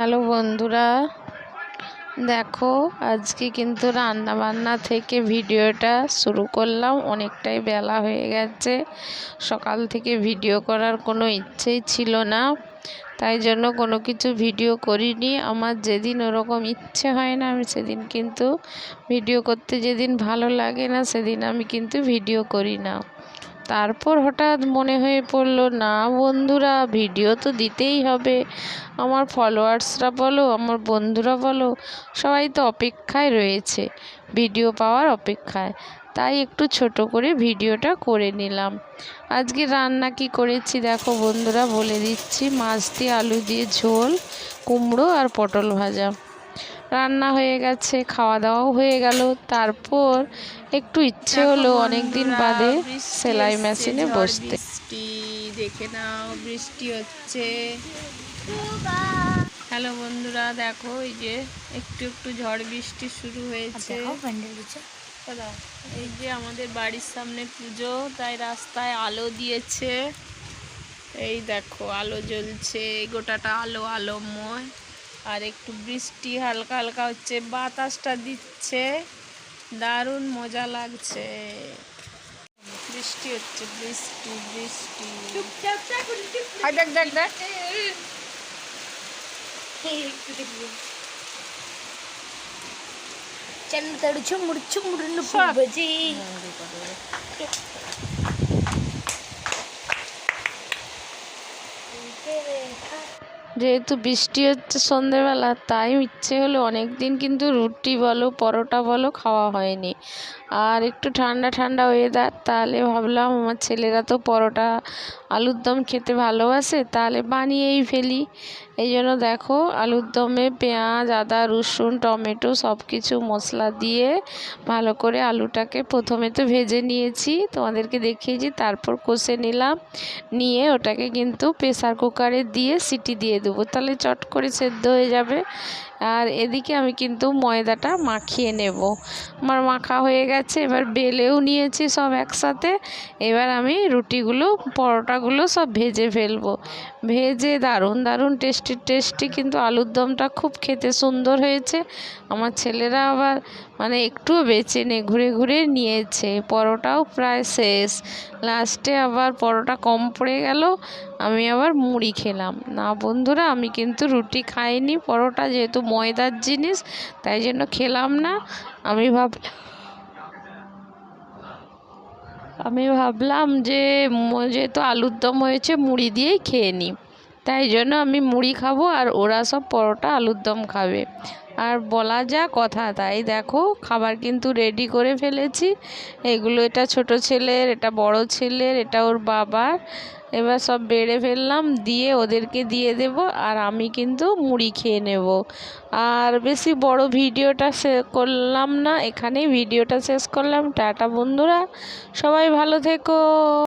Hello বন্ধুরা, দেখো আজকে কিন্তু রান্না বান্না থেকে ভিডিওটা শুরু করলাম। অনেকটাই বেলা হয়ে গেছে, সকাল থেকে ভিডিও করার কোনো ইচ্ছেই ছিল না, তাই জন্য কোনো কিছু ভিডিও করিনি। আমার যেদিন ওরকম ইচ্ছে হয় না, আমি সেদিন কিন্তু ভিডিও করতে যেদিন ভালো লাগে না, সেদিন আমি কিন্তু ভিডিও করি না। তারপর হঠাৎ মনে হয়ে পড়ল, না বন্ধুরা, ভিডিও তো দিতেই হবে। আমার ফলোয়ার্সরা বলো, আমার বন্ধুরা বলো, সবাই তো অপেক্ষায় রয়েছে। ভিডিও পাওয়ার অপেক্ষায়। তাই একটু ছোট করে ভিডিওটা করে নিলাম। আজকে রান্না কি করেছি দেখো বন্ধুরা, বলে দিচ্ছি। মাছ দিয়ে আলু দিয়ে ঝোল, কুমড়ো আর পটল ভাজা। রান্না হয়ে গেছে খাওয়া দাওয়াও হয়ে গেল। তারপর একটু ইচ্ছে হলো অনেক দিন বাদে সেলাই মেশিনে বসতে। বৃষ্টি দেখে নাও বৃষ্টি হচ্ছে। হ্যালো বন্ধুরা দেখো এই যে একটু একটু ঝড় বৃষ্টি শুরু হয়েছে। এই যে আমাদের বাড়ির সামনে পুজো তাই রাস্তায় আলো দিয়েছে। এই দেখো আলো জ্বলছে গোটাটা আলো আলোময়। আর একটু বৃষ্টি হালকা হালকা হচ্ছে বাতাসটা দিচ্ছে দারুণ মজা লাগছে বৃষ্টি হচ্ছে বৃষ্টি বৃষ্টি দেখ দেখ দেখ చెన్ను తడుచు ముడుచు ముడును బజీ যেহেতু বৃষ্টি হচ্ছে সন্ধেবেলা, তাই ইচ্ছে হলো অনেক দিন কিন্তু রুটি বলো, পরোটা বলো খাওয়া হয়নি। আর একটু ঠান্ডা ঠান্ডা ওয়েদার তাহলে ভাবলাম আমার ছেলেরা তো পরোটা, আলুর দম খেতে ভালোবাসে, তাহলে বানিয়েই ফেলি। এই জন্য দেখো আলুর দমে পেঁয়াজ, আদা, রসুন, টমেটো সব কিছু মশলা দিয়ে ভালো করে আলুটাকে প্রথমে তো ভেজে নিয়েছি। তোমাদেরকে দেখিয়েছি তারপর কষে নিলাম। নিয়ে ওটাকে কিন্তু প্রেসার কুকারে দিয়ে সিটি দিয়ে দেবো। তাহলে চট করে সেদ্ধ হয়ে যাবে। আর এদিকে আমি কিন্তু ময়দাটা মাখিয়ে নেব। আমার মাখা হয়ে গেছে, এবার বেলেও নিয়েছি সব একসাথে। এবার আমি রুটিগুলো, পরোটাগুলো সব ভেজে ফেলব। ভেজে দারুণ দারুণ টেস্টি টেস্টি টেস্টি কিন্তু আলুর দমটা খুব খেতে সুন্দর হয়েছে। আমার ছেলেরা আবার মানে একটুও বেঁচে নেই ঘুরে ঘুরে নিয়েছে। পরোটাও প্রায় শেষ। লাস্টে আবার পরোটা কম পড়ে গেল, আমি আবার মুড়ি খেলাম। না বন্ধুরা, আমি কিন্তু রুটি খাইনি। পরোটা যেহেতু ময়দার জিনিস, তাই জন্য খেলাম না। আমি ভাব আমি ভাবলাম যে যেহেতু আলুর দম হয়েছে, মুড়ি দিয়েই খেয়ে নিই তাই জন্য আমি মুড়ি খাব আর ওরা সব পরোটা, আলুর দম খাবে। আর বলা যা কথা তাই দেখো, খাবার কিন্তু রেডি করে ফেলেছি। এগুলো এটা ছোট ছেলের, এটা বড় ছেলের, এটা ওর বাবার। এবার সব বেড়ে ফেললাম, দিয়ে ওদেরকে দিয়ে দেব আর আমি কিন্তু মুড়ি খেয়ে নেব। আর বেশি বড় ভিডিওটা করলাম না, এখানেই ভিডিওটা শেষ করলাম। টাটা বন্ধুরা, সবাই ভালো থেকো।